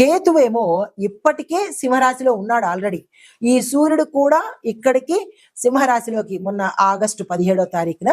కేతువేమో ఇప్పటికే సింహరాశిలో ఉన్నాడు ఆల్రెడీ ఈ సూర్యుడు కూడా ఇక్కడికి సింహరాశిలోకి మొన్న ఆగస్టు పదిహేడో తారీఖున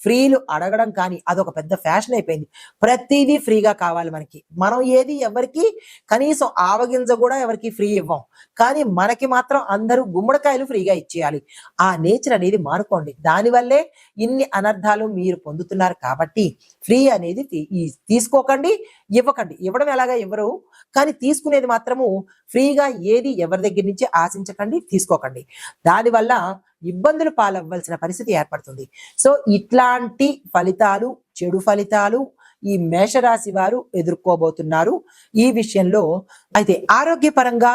ఫ్రీలు అడగడం కానీ అదొక పెద్ద ఫ్యాషన్ అయిపోయింది. ప్రతిదీ ఫ్రీగా కావాలి మనకి. మనం ఏది ఎవరికి కనీసం ఆవగింజ కూడా ఎవరికి ఫ్రీ ఇవ్వం. కానీ మనకి మాత్రం అందరూ గుమ్మడికాయలు ఫ్రీగా ఇచ్చేయాలి. ఆ నేచర్ అనేది మానుకోండి దానివల్లే ఇన్ని అనర్థాలు మీరు పొందుతున్నారు కాబట్టి ఫ్రీ అనేది తీ- తీసుకోకండి. ఇవ్వకండి. ఇవ్వడం ఎలాగా ఇవ్వరు? కానీ తీసుకునేది మాత్రము ఫ్రీగా ఏది ఎవరి దగ్గర నుంచి ఆశించకండి తీసుకోకండి. దానివల్ల ఇబ్బందులు పాలవ్వాల్సిన పరిస్థితి ఏర్పడుతుంది. సో ఇట్లాంటి ఫలితాలు చెడు ఫలితాలు ఈ మేషరాశి వారు ఎదుర్కోబోతున్నారు. ఈ విషయంలో అయితే ఆరోగ్యపరంగా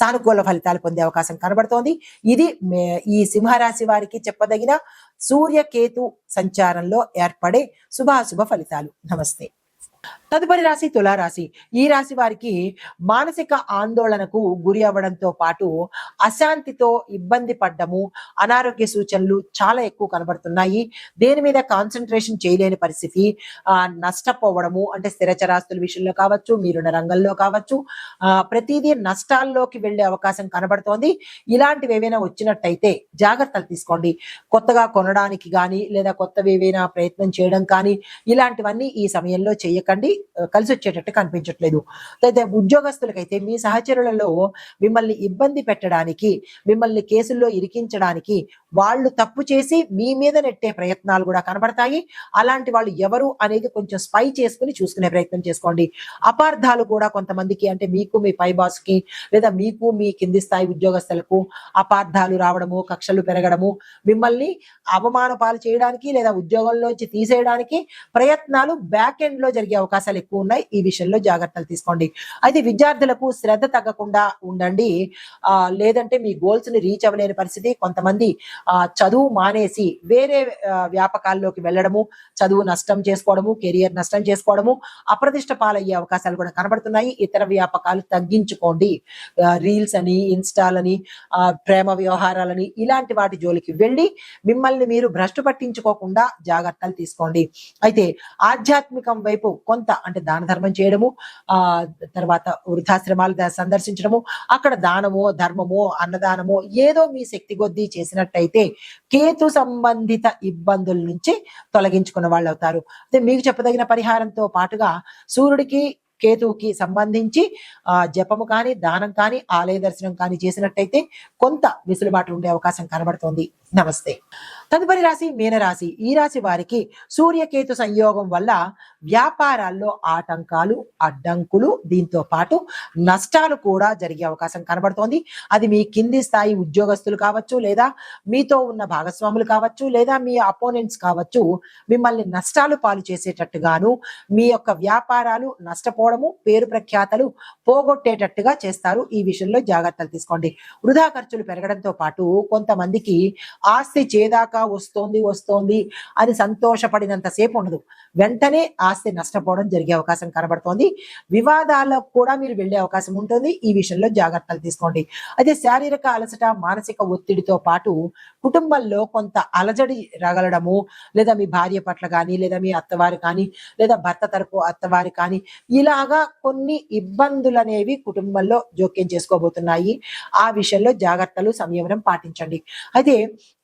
సానుకూల ఫలితాలు పొందే అవకాశం కనబడుతోంది. ఇది ఈ సింహరాశి వారికి చెప్పదగిన సూర్యకేతు సంచారంలో ఏర్పడే శుభాశుభ ఫలితాలు. నమస్తే. తదుపరి రాశి తులారాశి. ఈ రాశి వారికి మానసిక ఆందోళనకు గురి అవ్వడంతో పాటు అశాంతితో ఇబ్బంది పడ్డము అనారోగ్య సూచనలు చాలా ఎక్కువ కనబడుతున్నాయి. దేని మీద కాన్సన్ట్రేషన్ చేయలేని పరిస్థితి ఆ నష్టపోవడము అంటే స్థిరచరాస్తుల విషయంలో కావచ్చు మీరున్న రంగంలో కావచ్చు ఆ ప్రతిదీ నష్టాల్లోకి వెళ్ళే అవకాశం కనబడుతోంది. ఇలాంటివి ఏవైనా వచ్చినట్టయితే జాగ్రత్తలు తీసుకోండి. కొత్తగా కొనడానికి కానీ లేదా కొత్తవి ఏవైనా ప్రయత్నం చేయడం కానీ ఇలాంటివన్నీ ఈ సమయంలో చేయకండి. కలిసి వచ్చేటట్టు కనిపించట్లేదు. అయితే ఉద్యోగస్తులకైతే మీ సహచరులలో మిమ్మల్ని ఇబ్బంది పెట్టడానికి మిమ్మల్ని కేసుల్లో ఇరికించడానికి వాళ్ళు తప్పు చేసి మీ మీద నెట్టే ప్రయత్నాలు కూడా కనబడతాయి. అలాంటి వాళ్ళు ఎవరు అనేది కొంచెం స్పై చేసుకుని చూసుకునే ప్రయత్నం చేసుకోండి. అపార్థాలు కూడా కొంతమందికి అంటే మీకు మీ పై బాస్కి లేదా మీకు మీ కింది స్థాయి ఉద్యోగస్తులకు అపార్థాలు రావడము కక్షలు పెరగడము మిమ్మల్ని అవమాన పాలు చేయడానికి లేదా ఉద్యోగంలోంచి తీసేయడానికి ప్రయత్నాలు బ్యాక్ ఎండ్లో జరిగే అవకాశం అవకాశాలు ఎక్కువ ఉన్నాయి. ఈ విషయంలో జాగ్రత్తలు తీసుకోండి. అయితే విద్యార్థులకు శ్రద్ధ తగ్గకుండా ఉండండి. ఆ లేదంటే మీ గోల్స్ని రీచ్ అవ్వలేని పరిస్థితి. కొంతమంది ఆ చదువు మానేసి వేరే వ్యాపకాల్లోకి వెళ్ళడము చదువు నష్టం చేసుకోవడము కెరియర్ నష్టం చేసుకోవడము అప్రతిష్ట పాలయ్యే అవకాశాలు కూడా కనబడుతున్నాయి. ఇతర వ్యాపకాలు తగ్గించుకోండి. రీల్స్ అని ఇన్స్టాలని ఆ, ప్రేమ వ్యవహారాలని ఇలాంటి వాటి జోలికి వెళ్ళి మిమ్మల్ని మీరు భ్రష్టు పట్టించుకోకుండా జాగ్రత్తలు తీసుకోండి. అయితే ఆధ్యాత్మికం వైపు కొంత అంటే దాన ధర్మం చేయడము ఆ తర్వాత వృద్ధాశ్రమాలు సందర్శించడము అక్కడ దానమో ధర్మమో అన్నదానమో ఏదో మీ శక్తి కొద్దీ చేసినట్టయితే కేతు సంబంధిత ఇబ్బందుల నుంచి తొలగించుకున్న వాళ్ళు అవుతారు అయితే మీకు చెప్పదగిన పరిహారంతో పాటుగా సూర్యుడికి కేతువుకి సంబంధించి ఆ జపము కానీ దానం కానీ ఆలయ దర్శనం కానీ చేసినట్టయితే కొంత వెసులుబాటు ఉండే అవకాశం కనబడుతోంది. నమస్తే. తదుపరి రాశి మీనరాశి. ఈ రాశి వారికి సూర్యకేతు సంయోగం వల్ల వ్యాపారాల్లో ఆటంకాలు అడ్డంకులు దీంతో పాటు నష్టాలు కూడా జరిగే అవకాశం కనబడుతోంది. అది మీ కింది స్థాయి ఉద్యోగస్తులు కావచ్చు లేదా మీతో ఉన్న భాగస్వాములు కావచ్చు లేదా మీ అపోనెంట్స్ కావచ్చు మిమ్మల్ని నష్టాలు పాలు చేసేటట్టుగాను మీ యొక్క వ్యాపారాలు నష్టపోవడము పేరు ప్రఖ్యాతలు పోగొట్టేటట్టుగా చేస్తారు. ఈ విషయంలో జాగ్రత్తలు తీసుకోండి. వృధా ఖర్చులు పెరగడంతో పాటు కొంతమందికి ఆస్తి చేదాకా వస్తోంది వస్తోంది అని సంతోషపడినంత సేపు ఉండదు. వెంటనే ఆస్తి నష్టపోవడం జరిగే అవకాశం కనబడుతోంది. వివాదాలకు కూడా మీరు వెళ్ళే అవకాశం ఉంటుంది. ఈ విషయంలో జాగ్రత్తలు తీసుకోండి. అయితే శారీరక అలసట మానసిక ఒత్తిడితో పాటు కుటుంబంలో కొంత అలజడి రగలడము లేదా మీ భార్య పట్ల కానీ లేదా మీ అత్తవారు కానీ లేదా భర్త తరపు అత్తవారి కానీ ఇలాగా కొన్ని ఇబ్బందులు అనేవి కుటుంబంలో జోక్యం చేసుకోబోతున్నాయి. ఆ విషయంలో జాగ్రత్తలు సంయమనం పాటించండి. అయితే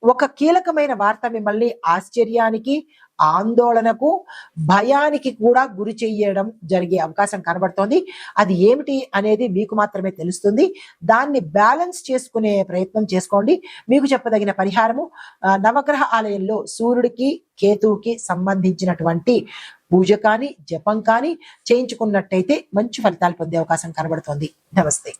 ఒక కీలకమైన వార్త మిమ్మల్ని ఆశ్చర్యానికి ఆందోళనకు భయానికి కూడా గురి చెయ్యడం జరిగే అవకాశం కనబడుతోంది. అది ఏమిటి అనేది మీకు మాత్రమే తెలుస్తుంది. దాన్ని బ్యాలెన్స్ చేసుకునే ప్రయత్నం చేసుకోండి. మీకు చెప్పదగిన పరిహారము నవగ్రహ ఆలయంలో సూర్యుడికి కేతువుకి సంబంధించినటువంటి పూజ కానీ జపం కానీ చేయించుకున్నట్టయితే మంచి ఫలితాలు పొందే అవకాశం కనబడుతోంది. నమస్తే.